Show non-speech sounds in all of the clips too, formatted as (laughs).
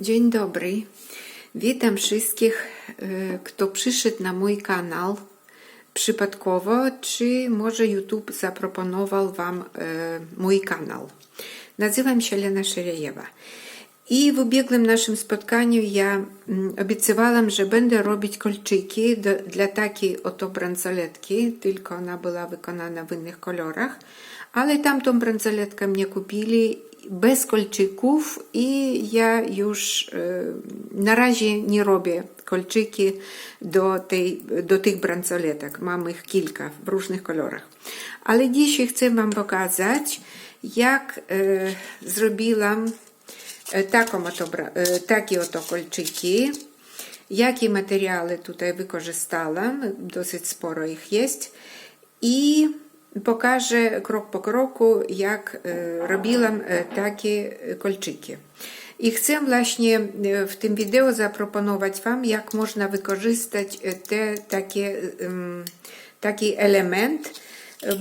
Dzień dobry. Witam wszystkich, e, kto przyszedł na mój kanał przypadkowo, czy może YouTube zaproponował Wam e, mój kanał. Nazywam się Lena Szerejewa. I w ubiegłym naszym spotkaniu ja mm, obiecywałam, że będę robić kolczyki dla takiej oto bransoletki, tylko ona była wykonana w innych kolorach, ale tamtą bransoletkę mnie kupili bez kolczyków i ja już e, na razie nie robię kolczyki do, tej, do tych bransoletek. Mam ich kilka w różnych kolorach. Ale dzisiaj chcę Wam pokazać, jak e, zrobiłam e, taką oto, e, takie oto kolczyki. Jakie materiały tutaj wykorzystałam, dosyć sporo ich jest. I pokażę krok po kroku, jak e, robiłam e, takie kolczyki. I chcę właśnie e, w tym wideo zaproponować Wam, jak można wykorzystać e, te takie, taki element,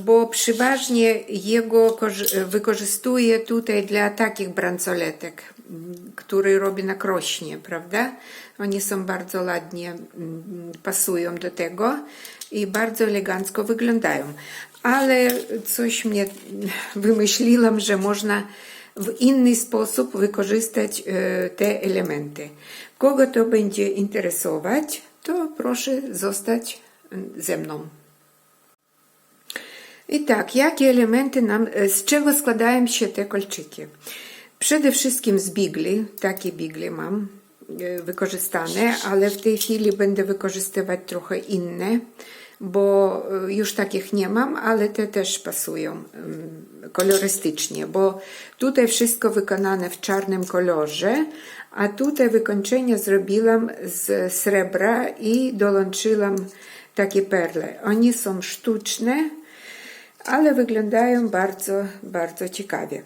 bo przeważnie jego korzy- wykorzystuję tutaj dla takich bransoletek, m, które robię na krośnie, prawda? One są bardzo ładnie mm, pasują do tego i bardzo elegancko wyglądają. Ale coś mnie (laughs) wymyśliłam, że można w inny sposób wykorzystać e, te elementy. Kogo to będzie interesować, to proszę zostać mm, ze mną. I tak, jakie elementy nam, z czego składają się te kolczyki? Przede wszystkim z bigli, takie bigli mam e, wykorzystane, ale w tej chwili będę wykorzystywać trochę inne, bo e, już takich nie mam, ale te też pasują mm, kolorystycznie, bo tutaj wszystko wykonane w czarnym kolorze, a tutaj wykończenie zrobiłam z srebra i dołączyłam takie perle. One są sztuczne, ale wyglądają bardzo, bardzo ciekawie.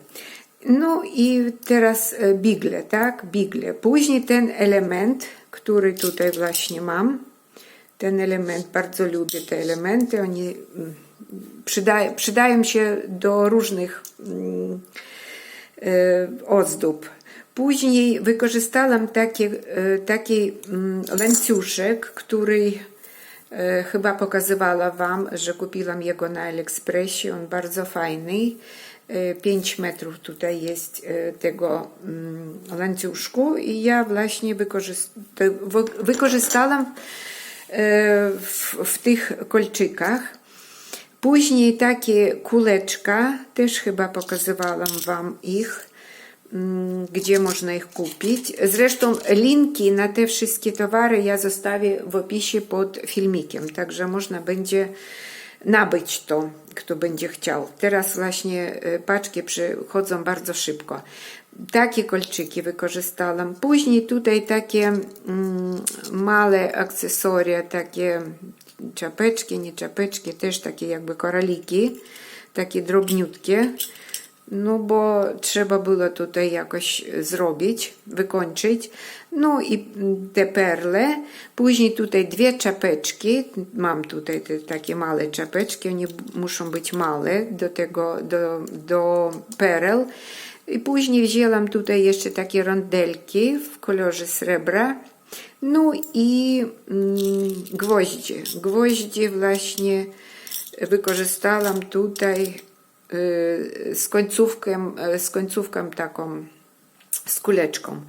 No i teraz e, bigle, tak? Bigle. Później ten element, który tutaj właśnie mam, ten element, bardzo lubię te elementy, oni mm, przydają, przydają się do różnych mm, e, ozdób. Później wykorzystałam taki, e, taki mm, łańcuszek, który chyba pokazywała Wam, że kupiłam jego na AliExpressie. On bardzo fajny. 5 metrów tutaj jest e, tego mm, łańcuszku i ja właśnie wykorzyst- wy- wykorzystałam e, w, w tych kolczykach. Później takie kuleczka, też chyba pokazywałam Wam ich, mm, gdzie można ich kupić. Zresztą linki na te wszystkie towary ja zostawię w opisie pod filmikiem, także można będzie nabyć to, kto będzie chciał. Teraz właśnie e, paczki przychodzą bardzo szybko. Takie kolczyki wykorzystałam. Później tutaj takie mm, małe akcesoria, takie czapeczki, nie czapeczki, też takie jakby koraliki, takie drobniutkie. No bo trzeba było tutaj jakoś zrobić, wykończyć. No i te perle. Później tutaj dwie czapeczki. Mam tutaj te takie małe czapeczki. One muszą być małe do tego, do, do perel. I później wzięłam tutaj jeszcze takie rondelki w kolorze srebra. No i mm, gwoździe. Gwoździe właśnie wykorzystałam tutaj z końcówką, z końcówką taką, z kuleczką.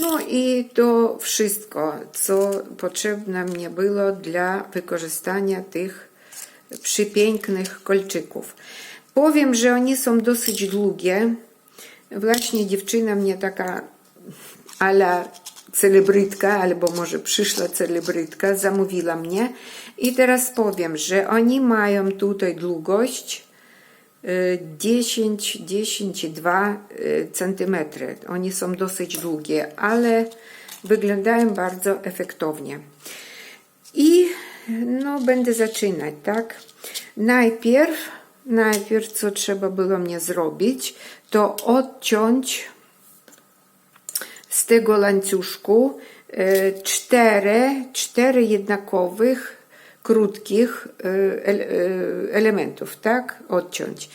No i to wszystko, co potrzebne mnie było dla wykorzystania tych przepięknych kolczyków. Powiem, że one są dosyć długie. Właśnie dziewczyna mnie taka ala celebrytka, albo może przyszła celebrytka, zamówiła mnie. I teraz powiem, że oni mają tutaj długość 10, 10,2 cm. Oni są dosyć długie, ale wyglądają bardzo efektownie. I no, będę zaczynać, tak? Najpierw, najpierw co trzeba było mnie zrobić, to odciąć z tego łańcuszku e, cztery, cztery jednakowych, krótkich ele- e, elementów, tak? Odciąć.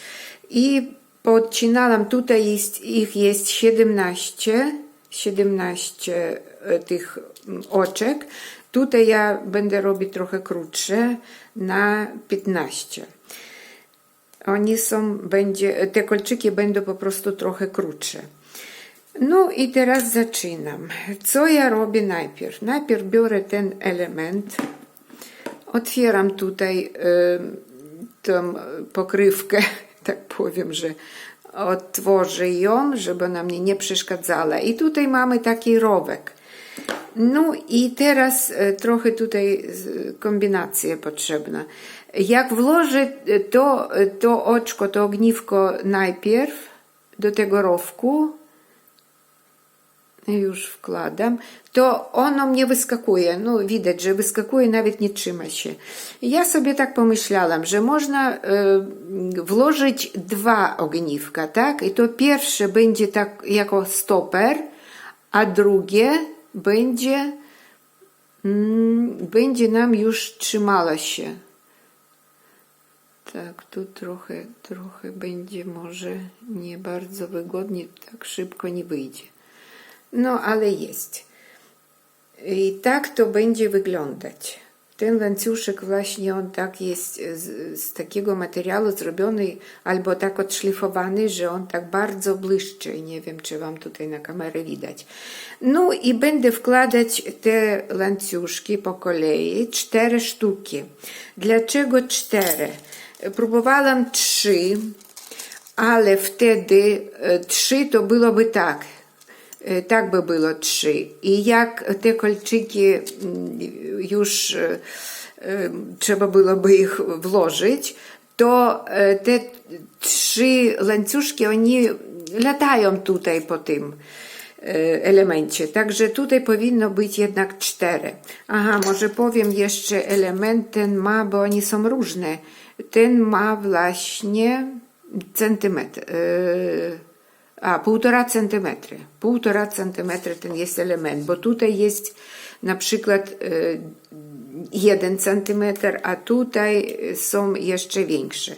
I podcinałam, tutaj jest, ich jest 17, 17 e, tych mm, oczek. Tutaj ja będę robić trochę krótsze na 15. Oni są, będzie, te kolczyki będą po prostu trochę krótsze. No i teraz zaczynam. Co ja robię najpierw? Najpierw biorę ten element, otwieram tutaj y, tą pokrywkę, (laughs) tak powiem, że otworzę ją, żeby ona mnie nie przeszkadzała. I tutaj mamy taki rowek. No i teraz e, trochę tutaj z- kombinacja potrzebna. Jak włożę to, to oczko, to ogniwko najpierw do tego rowku, już wkładam, to ono mnie wyskakuje. No widać, że wyskakuje, nawet nie trzyma się. Ja sobie tak pomyślałam, że można e, włożyć dwa ogniwka, tak? I to pierwsze będzie tak jako stoper, a drugie będzie, mm, będzie nam już trzymało się. Tak, tu trochę, trochę będzie może nie bardzo wygodnie, tak szybko nie wyjdzie. No, ale jest. I tak to będzie wyglądać. Ten łańcuszek właśnie on tak jest z, z takiego materiału zrobiony albo tak odszlifowany, że on tak bardzo błyszczy. Nie wiem, czy wam tutaj na kamerę widać. No i będę wkładać te łańcuszki po kolei, cztery sztuki. Dlaczego cztery? Próbowałam trzy, ale wtedy e, trzy to byłoby tak. By było trzy. I jak te kolczyki mm, już e, e, trzeba byłoby ich włożyć, to e, te trzy łańcuszki, oni latają tutaj po tym elemencie. Także tutaj powinno być jednak cztery. Aha, może powiem jeszcze element ten ma, bo oni są różne. Ten ma właśnie centymetr. A, półtora centymetry. Półtora centymetra ten jest element, bo tutaj jest na przykład e, jeden centymetr, a tutaj są jeszcze większe.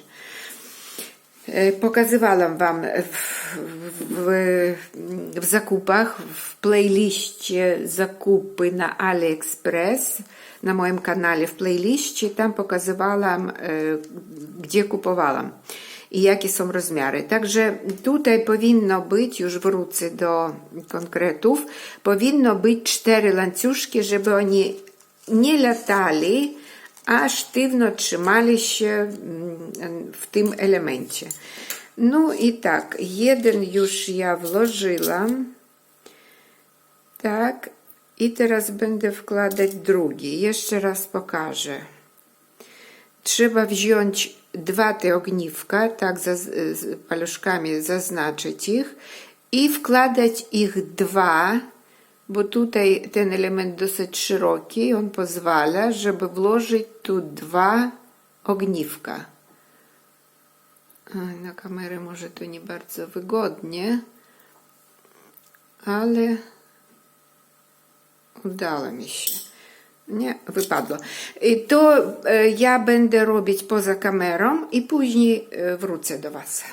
E, Pokazywałam Wam w, w, w zakupach, w playliście zakupy na AliExpress, na moim kanale w playliście, tam pokazywałam, e, gdzie kupowałam i jakie są rozmiary. Także tutaj powinno być, już wrócę do konkretów, powinno być cztery łańcuszki, żeby oni nie latali, a sztywno trzymali się mm, w tym elemencie. No i tak, jeden już ja włożyłam. Tak, i teraz będę wkładać drugi. Jeszcze raz pokażę. Trzeba wziąć dwa te ogniwka, tak za, z paluszkami zaznaczyć ich i wkładać ich dwa, bo tutaj ten element dosyć szeroki, on pozwala, żeby włożyć tu dwa ogniwka. Na kamerę może to nie bardzo wygodnie, ale udało mi się. Nie, wypadło. I to e, ja będę robić poza kamerą i później e, wrócę do Was.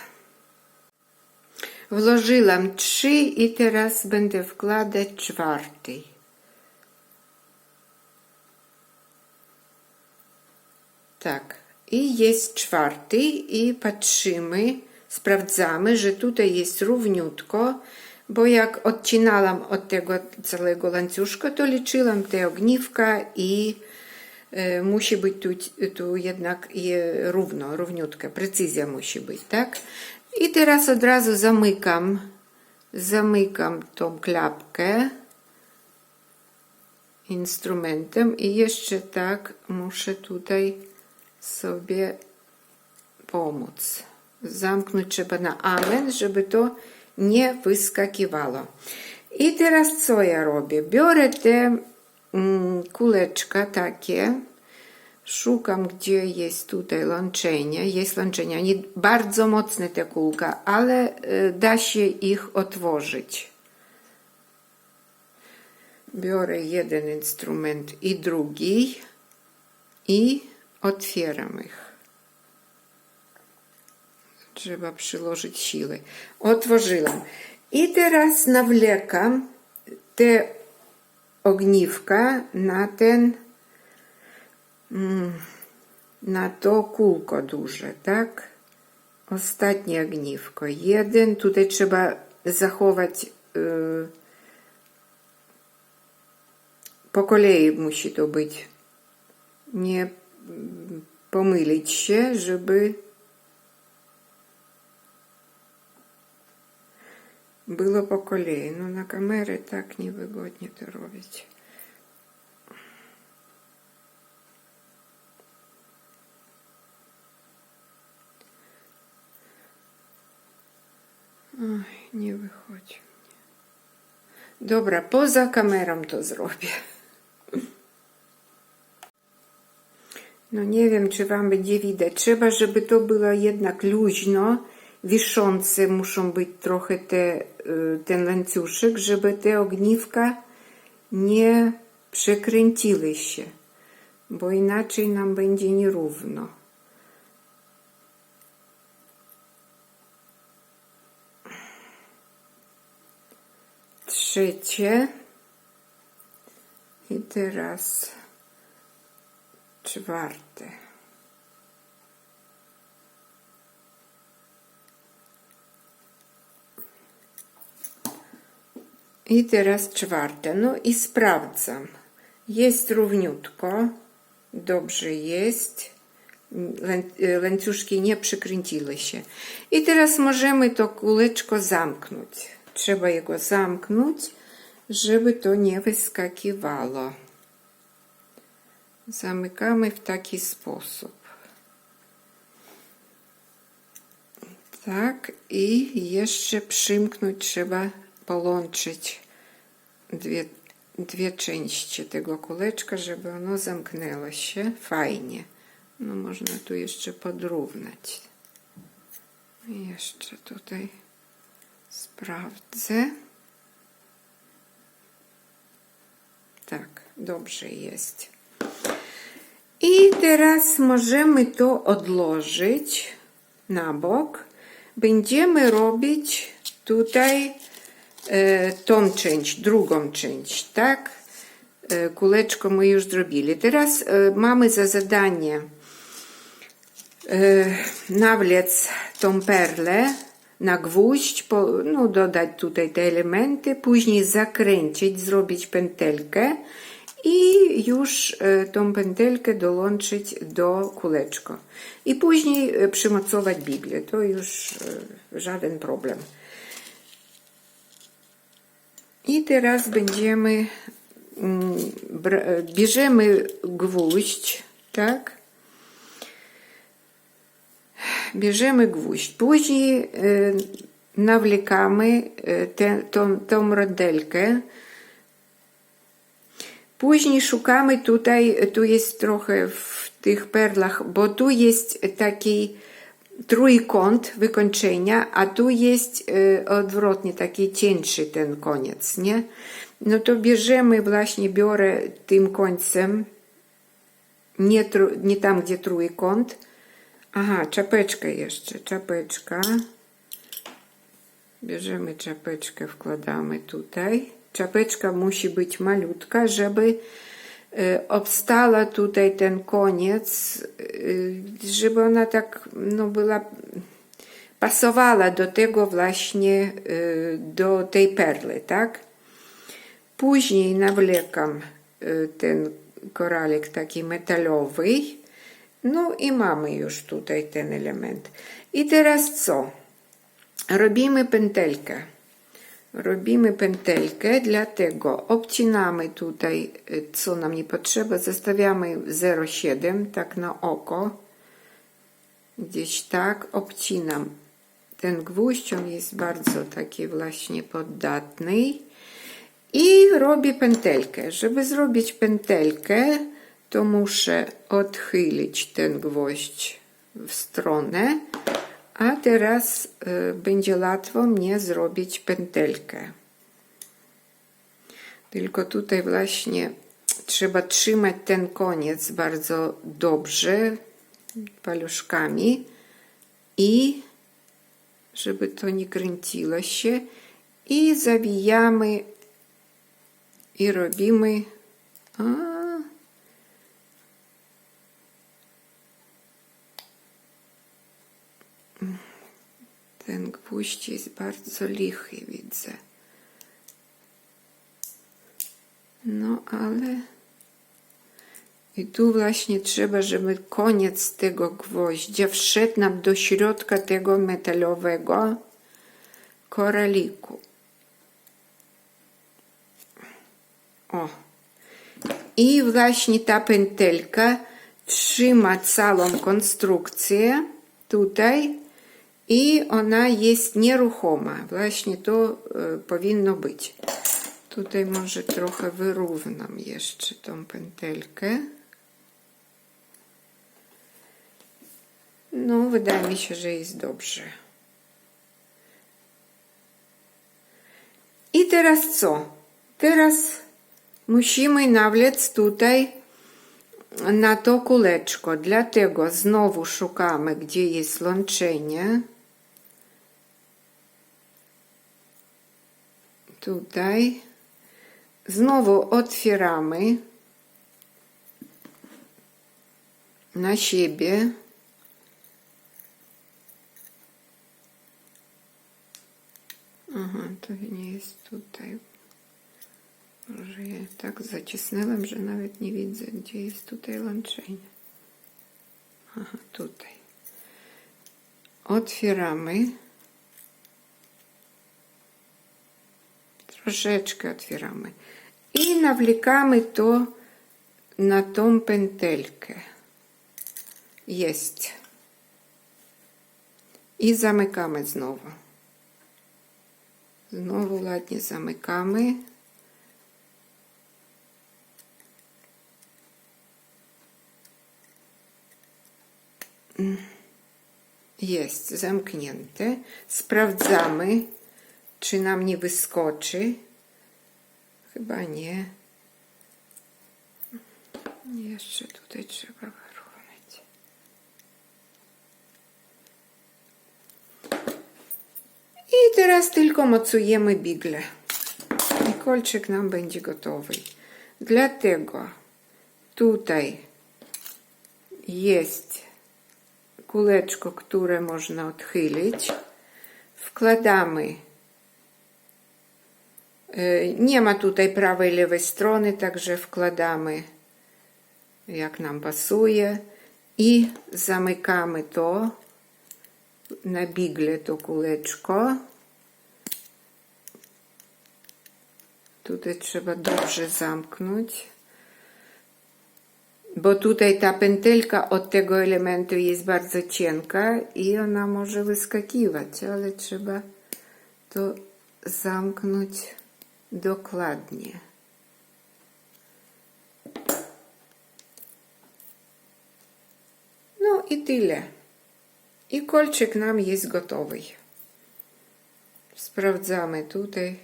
Włożyłam trzy i teraz będę wkładać czwarty. Tak. I jest czwarty i patrzymy, sprawdzamy, że tutaj jest równiutko, bo jak odcinałam od tego całego łańcuszka, to liczyłam te ogniwka i musi być tu, jednak je równo, równiutko, precyzja musi być, tak? I teraz od razu zamykam, zamykam tą klapkę instrumentem i jeszcze tak muszę tutaj sobie pomóc. Zamknąć trzeba na amen, żeby to nie wyskakiwało. I teraz co ja robię? Biorę te mm, kuleczka takie, szukam gdzie jest tutaj łączenie. Jest łączenie, nie bardzo mocne te kulka, ale y, da się ich otworzyć. Biorę jeden instrument i drugi i otwieram ich. Trzeba przyłożyć siły. Otworzyłam. I teraz nawlekam te ogniwka na ten mm, na to kółko duże, tak? Ostatnie ogniwko. Jeden. Tutaj trzeba zachować y, po kolei musi to być. Nie mm, pomylić się, żeby było po kolei. No na kamerę tak niewygodnie to robić. Oj, nie wychodzi. Dobra, poza kamerą to zrobię. No nie wiem, czy wam będzie widać. Trzeba, żeby to było jednak luźno, wiszące muszą być trochę te, y, ten łańcuszek, żeby te ogniwka nie przekręciły się, bo inaczej nam będzie nierówno. Trzecie. I teraz czwarte. I teraz czwarte. No i sprawdzam. Jest równiutko. Dobrze jest. Łańcuszki nie przykręciły się. I teraz możemy to kuleczko zamknąć. Trzeba jego zamknąć, żeby to nie wyskakiwało. Zamykamy w taki sposób. Tak, i jeszcze przymknąć trzeba połączyć dwie, dwie części tego kuleczka, żeby ono zamknęło się fajnie. No można tu jeszcze podrównać. Jeszcze tutaj sprawdzę. Tak, dobrze jest. I teraz możemy to odłożyć na bok. Będziemy robić tutaj tą część, drugą część, tak? E, kuleczko my już zrobili. Teraz e, mamy za zadanie e, nawlec tą perlę na gwóźdź, po, no dodać tutaj te elementy, później zakręcić, zrobić pętelkę i już e, tą pętelkę dołączyć do kuleczko. I później e, przymocować Biblię. To już e, żaden problem. I teraz będziemy, mm, bierzemy gwóźdź, tak? Bierzemy gwóźdź. Później e, nawlekamy e, tę, tą, tą. Później szukamy tutaj, tu jest trochę w tych perlach, bo tu jest taki trójkąt wykończenia, a tu jest e, odwrotnie, taki cieńszy ten koniec, nie? No to bierzemy, właśnie biorę tym końcem, nie, nie tam, gdzie trójkąt. Aha, czapeczka jeszcze, czapeczka. Bierzemy czapeczkę, wkładamy tutaj. Czapeczka musi być malutka, żeby e, obstała tutaj ten koniec, e, żeby ona tak no, była, pasowała do tego właśnie, e, do tej perły, tak? Później nawlekam ten koralik taki metalowy. No i mamy już tutaj ten element. I teraz co? Robimy pętelkę. Robimy pętelkę, dlatego obcinamy tutaj, y, co nam nie potrzeba, zostawiamy 0,7 tak na oko. Gdzieś tak, obcinam ten gwóźdź, on jest bardzo taki właśnie poddatny. I robię pętelkę. Żeby zrobić pętelkę, to muszę odchylić ten gwoźdź w stronę, a teraz y, będzie łatwo mnie zrobić pętelkę. Tylko tutaj właśnie trzeba trzymać ten koniec bardzo dobrze paluszkami i żeby to nie kręciło się i zawijamy i robimy. A, ten gwóźdź jest bardzo lichy, widzę. No ale i tu właśnie trzeba, żeby koniec tego gwoździa wszedł nam do środka tego metalowego koraliku. O. I właśnie ta pętelka trzyma całą konstrukcję tutaj i ona jest nieruchoma. Właśnie to e, powinno być. Tutaj może trochę wyrównam jeszcze tą pętelkę. No, wydaje mi się, że jest dobrze. I teraz co? Teraz musimy nawlec tutaj na to kuleczko. Dlatego znowu szukamy, gdzie jest łączenie. Tutaj. Znowu otwieramy na siebie. Aha, to nie jest tutaj. Może ja tak zacisnęłam, że nawet nie widzę, gdzie jest tutaj łączenie. Aha, tutaj. Otwieramy. Troszeczkę otwieramy. I nawlekamy to na tą pętelkę. Jest. I zamykamy znowu. Znowu ładnie zamykamy. Jest zamknięte. Sprawdzamy, czy nam nie wyskoczy. Chyba nie. Jeszcze tutaj trzeba wyrównać. I teraz tylko mocujemy bigle. I kolczyk nam będzie gotowy. Dlatego tutaj jest kuleczko, które można odchylić. Wkładamy. Y, Nie ma tutaj prawej, lewej strony, także wkładamy jak nam pasuje i zamykamy to na bigle to kuleczko. Tutaj trzeba dobrze zamknąć, bo tutaj ta pętelka od tego elementu jest bardzo cienka i ona może wyskakiwać, ale trzeba to zamknąć dokładnie. No i tyle. I kolczyk nam jest gotowy. Sprawdzamy tutaj.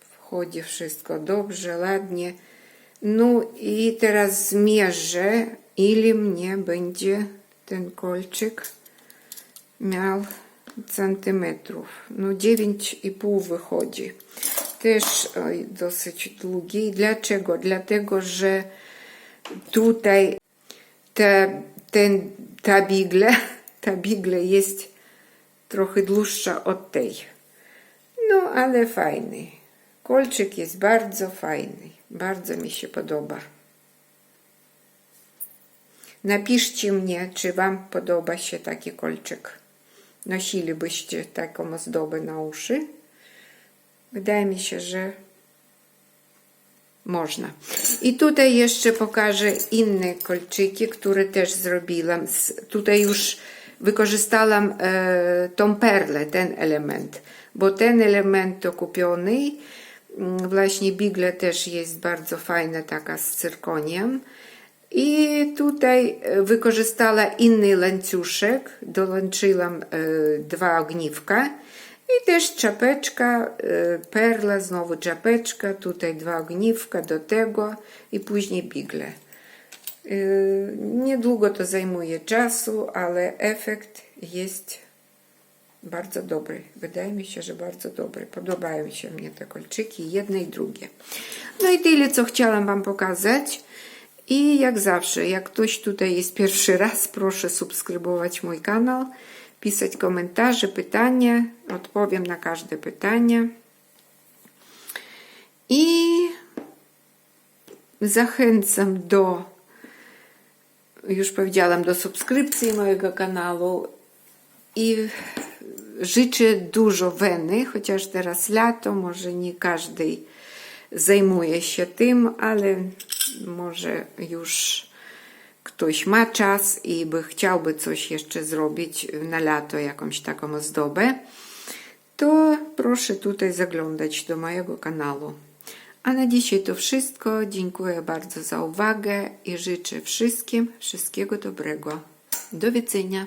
Wchodzi wszystko dobrze, ładnie. No i teraz zmierzę, ile mnie będzie ten kolczyk miał centymetrów. No 9,5 wychodzi. Też oj, dosyć długi. Dlaczego? Dlatego, że tutaj ta, ten, ta bigle, (laughs) ta bigle jest trochę dłuższa od tej. No, ale fajny. Kolczyk jest bardzo fajny. Bardzo mi się podoba. Napiszcie mnie, czy Wam podoba się taki kolczyk. Nosilibyście taką ozdobę na uszy? Wydaje mi się, że można. I tutaj jeszcze pokażę inne kolczyki, które też zrobiłam. Tutaj już wykorzystałam e, tą perlę, ten element, bo ten element to kupiony. Właśnie bigle też jest bardzo fajna, taka z cyrkoniem. I tutaj wykorzystała inny łańcuszek, dołączyłam e, dwa ogniwka. I też czapeczka, e, perla, znowu czapeczka, tutaj dwa ogniwka do tego i później bigle. E, Niedługo to zajmuje czasu, ale efekt jest Bardzo dobry. Wydaje mi się, że bardzo dobry. Podobają się mnie te kolczyki, jedne i drugie. No i tyle, co chciałam Wam pokazać. I jak zawsze, jak ktoś tutaj jest pierwszy raz, proszę subskrybować mój kanał, pisać komentarze, pytania. Odpowiem na każde pytanie. I zachęcam do, już powiedziałam, do subskrypcji mojego kanału i życzę dużo weny, chociaż teraz lato, może nie każdy zajmuje się tym, ale może już ktoś ma czas i by chciałby coś jeszcze zrobić na lato, jakąś taką ozdobę, to proszę tutaj zaglądać do mojego kanału. A na dzisiaj to wszystko. Dziękuję bardzo za uwagę i życzę wszystkim wszystkiego dobrego. Do widzenia.